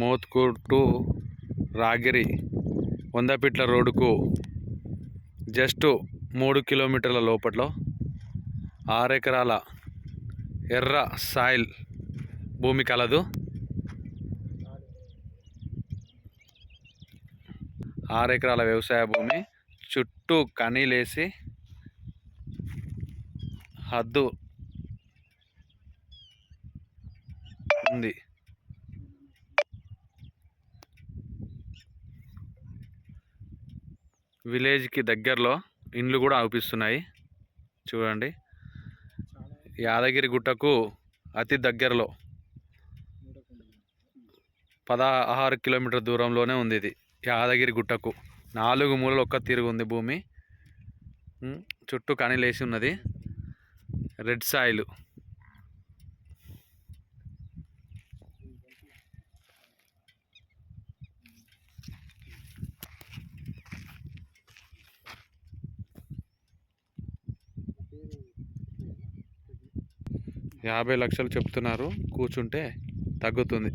Mothkur to Ragiri వందపిట్ల రోడ్డుకు just మూడు కిలోమీటర్ల లోపట్లో ఆరు ఎకరాల ఎర్ర సాయిల్ భూమి కలదు. ఆరు ఎకరాల వ్యవసాయ భూమి చుట్టూ కనీలేసి హద్దు ఉంది. విలేజ్కి దగ్గరలో ఇండ్లు కూడా అవుపిస్తున్నాయి చూడండి. యాదగిరి గుట్టకు అతి దగ్గరలో పదహారు కిలోమీటర్ దూరంలోనే ఉంది ఇది. యాదగిరి గుట్టకు. నాలుగు మూలలు ఒక్క తిరుగు ఉంది భూమి. చుట్టూ కనిలేసి ఉన్నది. Red soil. యాభై లక్షలు చెప్తున్నారు. కూర్చుంటే తగ్గుతుంది.